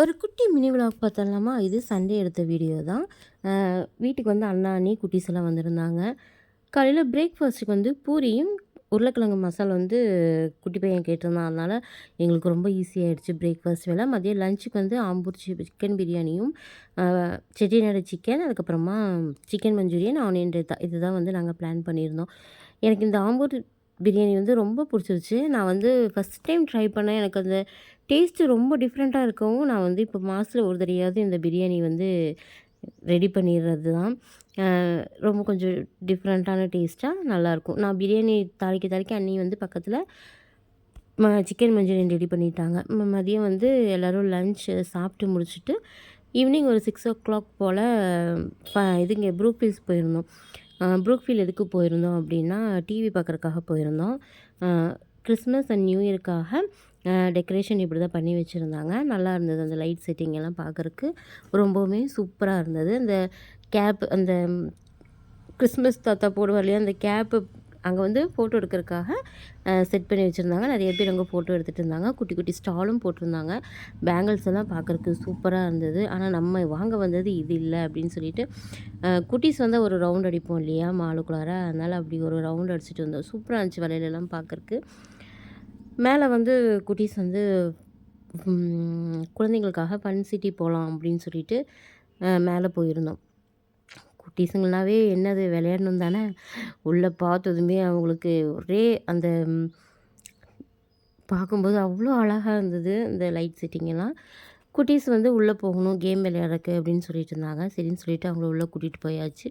ஒரு குட்டி mini vlog பார்த்தலாமா இது சண்டே எடுத்த வீடியோ தான். வீட்டுக்கு வந்து அண்ணா அண்ணி குட்டீஸ் எல்லாம் வந்திருந்தாங்க. காலையில் பிரேக்ஃபாஸ்ட்டுக்கு வந்து பூரியும் உருளைக்கிழங்கு மசாலா வந்து குட்டி பையன் கேட்டிருந்தான். அதனால் எங்களுக்கு ரொம்ப ஈஸியாகிடுச்சு பிரேக்ஃபாஸ்ட் வேலை. மதியம் லஞ்சுக்கு வந்து ஆம்பூர் சிக்கன் பிரியாணியும் செட்டிநாடு சிக்கன் அதுக்கப்புறமா சிக்கன் மஞ்சூரியன் ஆனியன் இது இதுதான் வந்து நாங்கள் பிளான் பண்ணியிருந்தோம். எனக்கு இந்த ஆம்பூர் பிரியாணி வந்து ரொம்ப பிடிச்சிருச்சு. நான் வந்து ஃபஸ்ட் டைம் ட்ரை பண்ணேன் எனக்கு அந்த டேஸ்ட்டு ரொம்ப டிஃப்ரெண்ட்டாக இருக்கவும் நான் வந்து இப்போ மாதத்தில் ஒரு தடையாவது இந்த பிரியாணி வந்து ரெடி பண்ணிடுறது தான் ரொம்ப கொஞ்சம் டிஃப்ரெண்ட்டான டேஸ்ட்டாக நல்லாயிருக்கும் நான் பிரியாணி தாளிக்க தாளிக்க அன்னி வந்து பக்கத்தில் ம சிக்கன் மஞ்சூரியன் ரெடி பண்ணிட்டாங்க. மதியம் வந்து எல்லோரும் லன்ச் சாப்பிட்டு முடிச்சுட்டு ஈவினிங் ஒரு சிக்ஸ் ஓ கிளாக் போல் இதுங்க ப்ரூக்ஃபீல்ஸ் போயிருந்தோம். ப்ரூக்ஃபீல் எதுக்கு போயிருந்தோம் அப்படின்னா டிவி பார்க்குறக்காக போயிருந்தோம். கிறிஸ்மஸ் அண்ட் நியூ இயருக்காக டெக்கரேஷன் இப்படி தான் பண்ணி வச்சுருந்தாங்க. நல்லா இருந்தது அந்த லைட் செட்டிங் எல்லாம் பார்க்குறக்கு ரொம்பவுமே சூப்பராக இருந்தது. அந்த கேப் அந்த கிறிஸ்மஸ் தாத்தா போடுவார் இல்லையா அந்த கேப்பு அங்கே வந்து ஃபோட்டோ எடுக்கிறதுக்காக செட் பண்ணி வச்சுருந்தாங்க. நிறைய பேர் அங்கே ஃபோட்டோ எடுத்துகிட்டு இருந்தாங்க. குட்டி குட்டி ஸ்டாலும் போட்டிருந்தாங்க. பேங்கிள்ஸ் எல்லாம் பார்க்குறக்கு சூப்பராக இருந்தது. ஆனால் நம்ம வாங்க வந்தது இது இல்லை அப்படின்னு சொல்லிட்டு குட்டீஸ் வந்து ஒரு ரவுண்ட் அடிப்போம் இல்லையா மாலுக்குள்ளார. அதனால் அப்படி ஒரு ரவுண்ட் அடிச்சுட்டு வந்தோம். சூப்பராக இருந்துச்சு வலையிலலாம் பார்க்குறக்கு மேலே வந்து குட்டீஸ் வந்து குழந்தைங்களுக்காக ஃபன் சிட்டி போகலாம் அப்படின்னு சொல்லிட்டு மேலே போயிருந்தோம். குட்டீஸுங்களாவே என்னது விளையாடணும் தானே? உள்ளே பார்த்ததுமே அவங்களுக்கு ஒரே அந்த பார்க்கும்போது அவ்வளோ அழகாக இருந்தது இந்த லைட் செட்டிங்கெல்லாம். குட்டீஸ் வந்து உள்ளே போகணும் கேம் விளையாடுறக்கு அப்படின்னு சொல்லிட்டு இருந்தாங்க. சரின்னு சொல்லிட்டு அவங்கள உள்ளே கூட்டிகிட்டு போயாச்சு.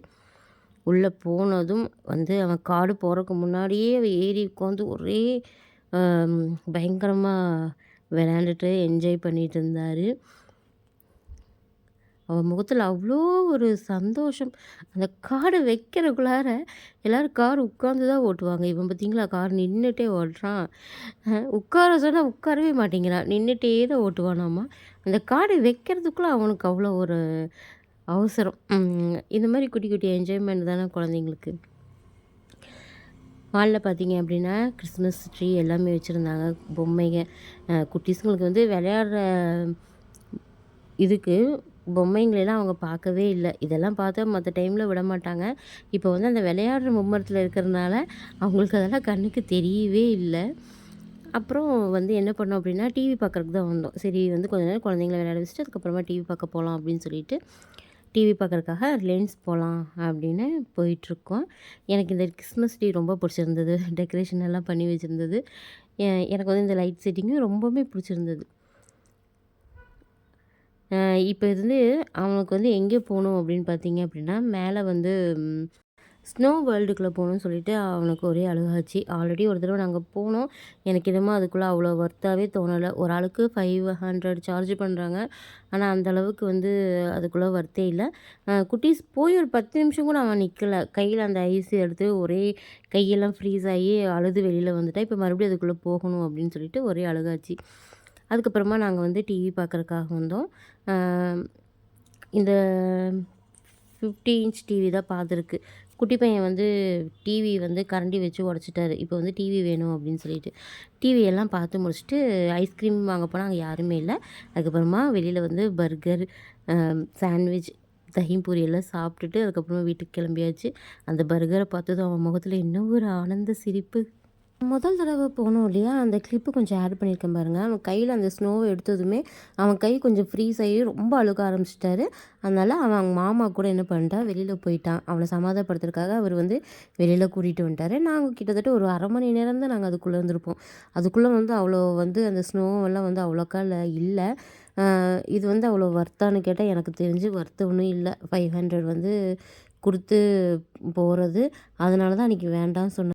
உள்ளே போனதும் வந்து அவன் காடு போகிறதுக்கு முன்னாடியே ஏறி உட்காந்து ஒரே பயங்கரமாக விளையாண்டுட்டு என்ஜாய் பண்ணிகிட்டு இருந்தார். அவன் முகத்தில் அவ்வளோ ஒரு சந்தோஷம். அந்த காடு வைக்கிறக்குள்ளார எல்லோரும் கார் உட்காந்து தான் ஓட்டுவாங்க. இவன் பார்த்தீங்களா கார் நின்றுட்டே ஓட்டுறான். உட்கார சொன்னால் உட்காரவே மாட்டேங்கிறான் நின்றுட்டே தான் ஓட்டுவானாம்மா அந்த காடு வைக்கிறதுக்குள்ளே அவனுக்கு அவ்வளோ ஒரு அவசரம். இந்த மாதிரி குட்டி குட்டி என்ஜாய்மெண்ட் தானே குழந்தைங்களுக்கு. மாலில் பார்த்தீங்க அப்படின்னா கிறிஸ்மஸ் ட்ரீ எல்லாமே வச்சுருந்தாங்க. பொம்மைங்க. குட்டீஸுங்களுக்கு வந்து விளையாடுற இதுக்கு பொம்மைங்களெல்லாம் அவங்க பார்க்கவே இல்லை. இதெல்லாம் பார்த்தா மற்ற டைமில் விட மாட்டாங்க இப்போ வந்து அந்த விளையாடுற மும்மரத்தில் இருக்கிறதுனால அவங்களுக்கு அதெல்லாம் கண்ணுக்கு தெரியவே இல்லை. அப்புறம் வந்து என்ன பண்ணோம் அப்படின்னா டிவி பார்க்குறதுக்கு தான் வந்தோம். சரி வந்து கொஞ்ச நேரம் குழந்தைங்கள விளையாட வச்சுட்டு அதுக்கப்புறமா டிவி பார்க்க போகலாம் அப்படின்னு சொல்லிட்டு டிவி பார்க்குறதுக்காக லென்ஸ் போகலாம் அப்படின்னு போயிட்டுருக்கோம். எனக்கு இந்த கிறிஸ்மஸ் ட்ரீ ரொம்ப பிடிச்சிருந்தது. டெக்கரேஷன் எல்லாம் பண்ணி வச்சுருந்தது. எனக்கு வந்து இந்த லைட் செட்டிங்கும் ரொம்பவுமே பிடிச்சிருந்தது. இப்போ இது வந்து அவனுக்கு வந்து எங்கே போகணும் அப்படின்னு பார்த்தீங்க அப்படின்னா மேலே வந்து ஸ்னோ வேர்ல்டுக்குள்ளே போகணும்னு சொல்லிட்டு அவனுக்கு ஒரே அழுகாச்சு. ஆல்ரெடி ஒரு தடவை நாங்கள் போனோம். எனக்கு என்னமோ அதுக்குள்ளே அவ்வளோ ஒர்த்தாகவே தோணலை. ஒரு ஆளுக்கு ஃபைவ் ஹண்ட்ரட் சார்ஜ் பண்ணுறாங்க ஆனால் அந்த அளவுக்கு வந்து அதுக்குள்ளே ஒர்த்தே இல்லை. குட்டீஸ் போய் ஒரு பத்து நிமிஷம் கூட அவன் நிற்கலை கையில் அந்த ஐஸ் எடுத்து ஒரே கையெல்லாம் ஃப்ரீஸ் ஆகி அழுது வெளியில் வந்துட்டா. இப்போ மறுபடியும் அதுக்குள்ளே போகணும் அப்படின்னு சொல்லிட்டு ஒரே அழுகாச்சு. அதுக்கப்புறமா நாங்கள் வந்து டிவி பார்க்குறக்காக வந்தோம். இந்த ஃபிஃப்டி இன்ச் டிவி தான் பார்த்துருக்கு குட்டி பையன் வந்து டிவி வந்து கரண்டி வச்சு உடச்சிட்டாரு. இப்போ வந்து டிவி வேணும் அப்படின்னு சொல்லிட்டு. டிவி எல்லாம் பார்த்து முடிச்சுட்டு ஐஸ்கிரீம் வாங்க போனால் அங்கே யாருமே இல்லை. அதுக்கப்புறமா வெளியில் வந்து பர்கர் சாண்ட்விச் தஹிம்பூரி எல்லாம் சாப்பிட்டுட்டு அதுக்கப்புறமா வீட்டுக்கு கிளம்பியாச்சு. அந்த பர்கரை பார்த்ததும் அவன் முகத்தில் என்ன ஒரு ஆனந்த சிரிப்பு. முதல் தடவை போனோம் இல்லையா? அந்த கிளிப்பு கொஞ்சம் ஆட் பண்ணியிருக்கேன் பாருங்கள் அவன் கையில் அந்த ஸ்னோவை எடுத்ததுமே அவன் கை கொஞ்சம் ஃப்ரீஸ் ஆகி ரொம்ப அழுக ஆரம்பிச்சிட்டாரு. அதனால் அவன் அவங்க மாமா கூட என்ன பண்ணிட்டான் வெளியில் போயிட்டான். அவனை சமாதானப்படுத்துறதுக்காக அவர் வந்து வெளியில் கூட்டிகிட்டு வந்துட்டார். நாங்கள் கிட்டத்தட்ட ஒரு அரை மணி நேரம் தான் நாங்கள் அதுக்குள்ளே இருந்திருப்போம். அதுக்குள்ளே வந்து அவ்வளோ வந்து அந்த ஸ்னோவெல்லாம் வந்து அவ்வளோக்கா இல்லை. இது வந்து அவ்வளோ ஒர்த்தான்னு கேட்டால் எனக்கு தெரிஞ்சு ஒர்த்து ஒன்றும் இல்லை. ஃபைவ் ஹண்ட்ரட் வந்து கொடுத்து போகிறது அதனால தான் அன்றைக்கி வேண்டாம்னு சொன்னேன்